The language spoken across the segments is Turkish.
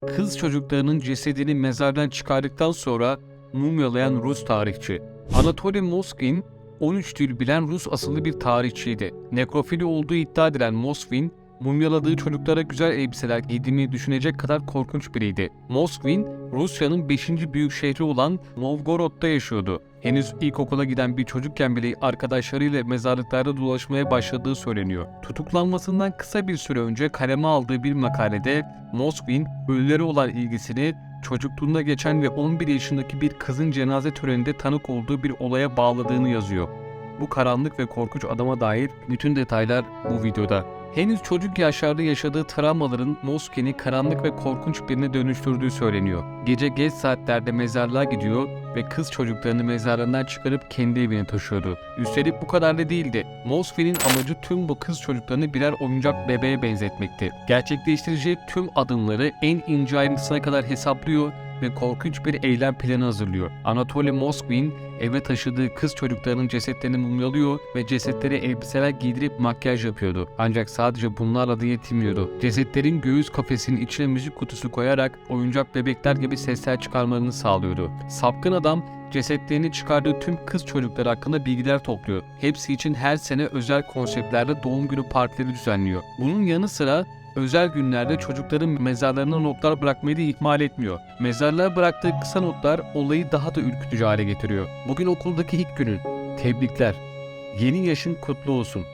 Kız çocuklarının cesedini mezardan çıkardıktan sonra mumyalayan Rus tarihçi. Anatoly Moskvin, 13 dil bilen Rus asıllı bir tarihçiydi. Nekrofili olduğu iddia edilen Moskvin, mumyaladığı çocuklara güzel elbiseler giydiğini düşünecek kadar korkunç biriydi. Moskvin, Rusya'nın 5. büyük şehri olan Novgorod'da yaşıyordu. Henüz ilkokula giden bir çocukken bile arkadaşlarıyla mezarlıklarda dolaşmaya başladığı söyleniyor. Tutuklanmasından kısa bir süre önce kaleme aldığı bir makalede Moskvin, ölülere olan ilgisini çocukluğunda geçen ve 11 yaşındaki bir kızın cenaze töreninde tanık olduğu bir olaya bağladığını yazıyor. Bu karanlık ve korkunç adama dair bütün detaylar bu videoda. Henüz çocuk yaşlarda yaşadığı travmaların Mosken'i karanlık ve korkunç birine dönüştürdüğü söyleniyor. Gece geç saatlerde mezarlığa gidiyor ve kız çocuklarını mezarlarından çıkarıp kendi evine taşıyordu. Üstelik bu kadar da değildi. Mosken'in amacı tüm bu kız çocuklarını birer oyuncak bebeğe benzetmekti. Gerçekleştireceği tüm adımları en ince ayrıntısına kadar hesaplıyor ve korkunç bir eylem planı hazırlıyor. Anatoly Moskvin eve taşıdığı kız çocuklarının cesetlerini mumyalıyor ve cesetlere elbiseler giydirip makyaj yapıyordu. Ancak sadece bunlarla da yetinmiyordu. Cesetlerin göğüs kafesinin içine müzik kutusu koyarak oyuncak bebekler gibi sesler çıkarmalarını sağlıyordu. Sapkın adam cesetlerini çıkardığı tüm kız çocukları hakkında bilgiler topluyor. Hepsi için her sene özel konseptlerde doğum günü partileri düzenliyor. Bunun yanı sıra özel günlerde çocukların mezarlarına notlar bırakmayı da ihmal etmiyor. Mezarlığa bıraktığı kısa notlar olayı daha da ürkütücü hale getiriyor. Bugün okuldaki ilk günün. Tebrikler. Yeni yaşın kutlu olsun.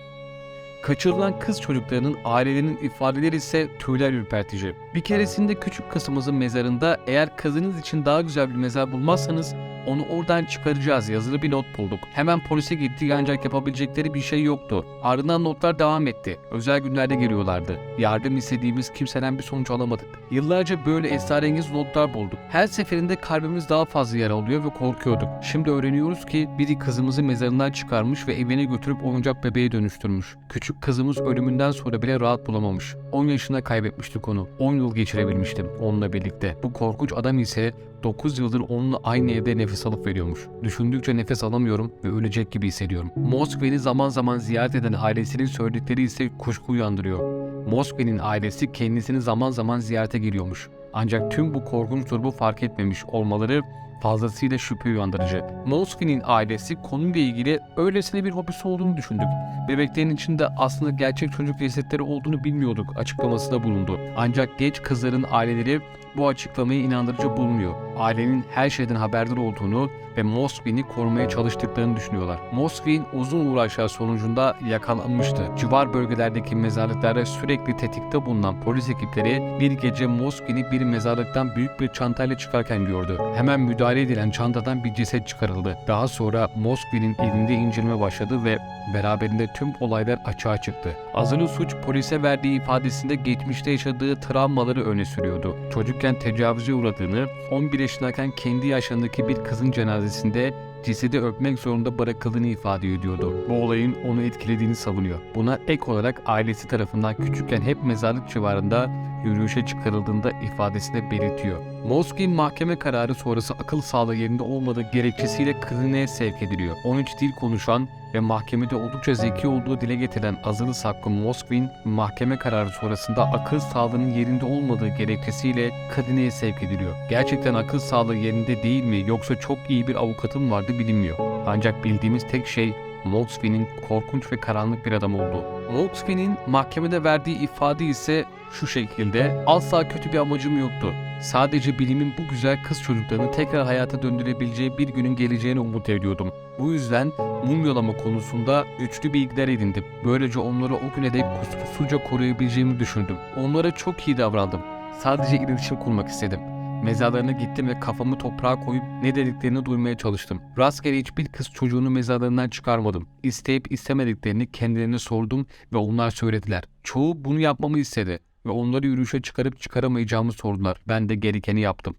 Kaçırılan kız çocuklarının ailelerinin ifadeleri ise tüyler ürpertici. Bir keresinde küçük kızımızın mezarında eğer kızınız için daha güzel bir mezar bulmazsanız onu oradan çıkaracağız yazılı bir not bulduk. Hemen polise gittik ancak yapabilecekleri bir şey yoktu. Ardından notlar devam etti. Özel günlerde geliyorlardı. Yardım istediğimiz kimseden bir sonuç alamadık. Yıllarca böyle esrarengiz notlar bulduk. Her seferinde kalbimiz daha fazla yara alıyor ve korkuyorduk. Şimdi öğreniyoruz ki biri kızımızı mezarından çıkarmış ve evine götürüp oyuncak bebeğe dönüştürmüş. Küçük kızımız ölümünden sonra bile rahat bulamamış. 10 yaşında kaybetmiştik onu. 10 yıl geçirebilmiştim onunla birlikte. Bu korkunç adam ise 9 yıldır onunla aynı evde nefes alıp veriyormuş. Düşündükçe nefes alamıyorum ve ölecek gibi hissediyorum. Moskva'yı zaman zaman ziyaret eden ailesinin söyledikleri ise kuşku uyandırıyor. Moskva'nın ailesi kendisini zaman zaman ziyarete geliyormuş. Ancak tüm bu korkunç durumu fark etmemiş olmaları fazlasıyla şüphe uyandırıcı. Moskva'nın ailesi konuyla ilgili öylesine bir hobisi olduğunu düşündük. Bebeklerin içinde aslında gerçek çocuk cesetleri olduğunu bilmiyorduk açıklamasında bulundu. Ancak genç kızların aileleri bu açıklamayı inandırıcı bulmuyor. Ailenin her şeyden haberdar olduğunu ve Moskvin'i korumaya çalıştıklarını düşünüyorlar. Moskvin uzun uğraşlar sonucunda yakalanmıştı. Civar bölgelerdeki mezarlıklarda sürekli tetikte bulunan polis ekipleri bir gece Moskvin'i bir mezarlıktan büyük bir çantayla çıkarken gördü. Hemen müdahale edilen çantadan bir ceset çıkarıldı. Daha sonra Moskvin'in evinde inceleme başladı ve beraberinde tüm olaylar açığa çıktı. Azılı suç polise verdiği ifadesinde geçmişte yaşadığı travmaları öne sürüyordu. Çocukken tecavüze uğradığını, 11 yaşındayken kendi yaşlarındaki bir kızın cenazesinde cesedi öpmek zorunda bırakıldığını ifade ediyordu. Bu olayın onu etkilediğini savunuyor. Buna ek olarak ailesi tarafından küçükken hep mezarlık civarında yürüyüşe çıkarıldığında ifadesinde belirtiyor. Moskvin mahkeme kararı sonrası akıl sağlığı yerinde olmadığı gerekçesiyle kliniğe sevk ediliyor. 13 dil konuşan ve mahkemede oldukça zeki olduğu dile getirilen azılı saklı Moskvin, mahkeme kararı sonrasında akıl sağlığının yerinde olmadığı gerekçesiyle kliniğe sevk ediliyor. Gerçekten akıl sağlığı yerinde değil mi yoksa çok iyi bir avukatı mı vardı bilinmiyor. Ancak bildiğimiz tek şey Moskvin'in korkunç ve karanlık bir adam olduğu. Moskvin'in mahkemede verdiği ifade ise şu şekilde asla kötü bir amacım yoktu. Sadece bilimin bu güzel kız çocuklarını tekrar hayata döndürebileceği bir günün geleceğine umut ediyordum. Bu yüzden mumyalama konusunda güçlü bilgiler edindim. Böylece onları o güne dek kusursuzca koruyabileceğimi düşündüm. Onlara çok iyi davrandım. Sadece iletişim kurmak istedim. Mezarlarına gittim ve kafamı toprağa koyup ne dediklerini duymaya çalıştım. Rastgele hiçbir kız çocuğunu mezarlarından çıkarmadım. İsteyip istemediklerini kendilerine sordum ve onlar söylediler. Çoğu bunu yapmamı istedi ve onları yürüyüşe çıkarıp çıkaramayacağımı sordular. Ben de gerekeni yaptım.